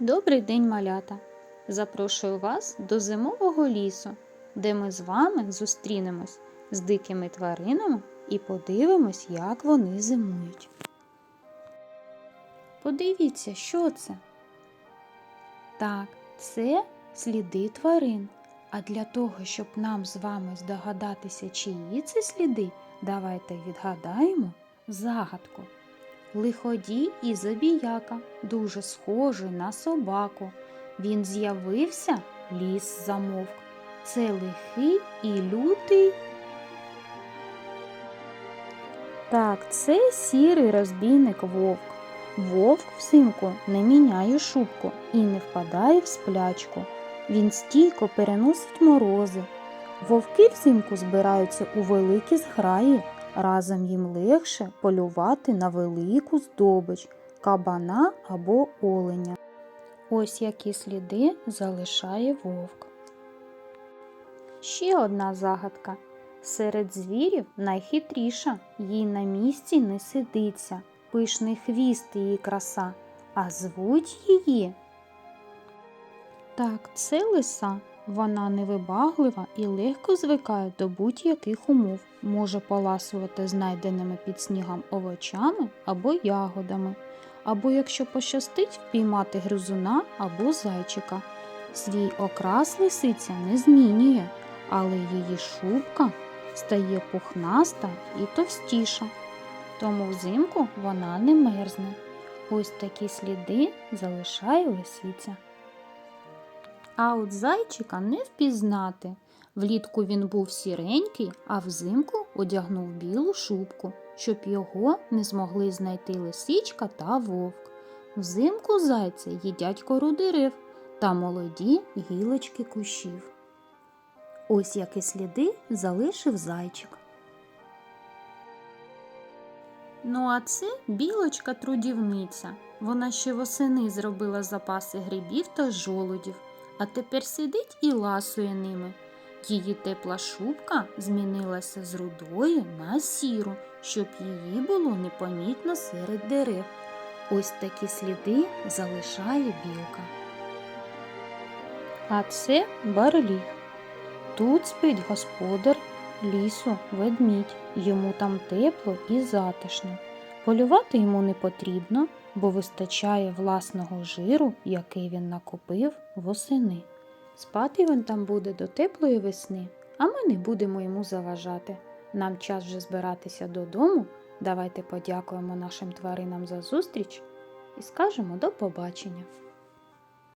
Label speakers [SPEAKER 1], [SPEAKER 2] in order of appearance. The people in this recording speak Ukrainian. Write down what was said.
[SPEAKER 1] Добрий день, малята! Запрошую вас до зимового лісу, де ми з вами зустрінемось з дикими тваринами і подивимось, як вони зимують. Подивіться, що це? Так, це сліди тварин. А для того, щоб нам з вами здогадатися, чиї це сліди, давайте відгадаємо загадку. Лиходій і забіяка, дуже схожий на собаку. Він з'явився, ліс замовк. Це лихий і лютий. Так, це сірий розбійник вовк. Вовк взимку не міняє шубку і не впадає в сплячку. Він стійко переносить морози. Вовки взимку збираються у великі зграї. Разом їм легше полювати на велику здобич кабана або оленя. Ось які сліди залишає вовк. Ще одна загадка. Серед звірів найхитріша, їй на місці не сидиться, пишний хвіст її краса, а звуть її. Так, це лиса. Вона невибаглива і легко звикає до будь-яких умов, може поласувати знайденими під снігом овочами або ягодами, або, якщо пощастить, впіймати гризуна або зайчика. Свій окрас лисиця не змінює, але її шубка стає пухнаста і товстіша, тому взимку вона не мерзне. Ось такі сліди залишає лисиця. А от зайчика не впізнати. Влітку він був сіренький, а взимку одягнув білу шубку, щоб його не змогли знайти лисичка та вовк. Взимку зайця їдять кору дерев та молоді гілочки кущів. Ось які сліди залишив зайчик. Ну, а це білочка трудівниця. Вона ще восени зробила запаси грибів та жолудів а тепер сидить і ласує ними. Її тепла шубка змінилася з рудої на сіру, щоб її було непомітно серед дерев. Ось такі сліди залишає білка. А це барліг. Тут спить господар лісу, ведмідь. Йому там тепло і затишно. Полювати йому не потрібно, бо вистачає власного жиру, який він накопив восени. Спати він там буде до теплої весни, а ми не будемо йому заважати. Нам час вже збиратися додому. Давайте подякуємо нашим тваринам за зустріч і скажемо до побачення.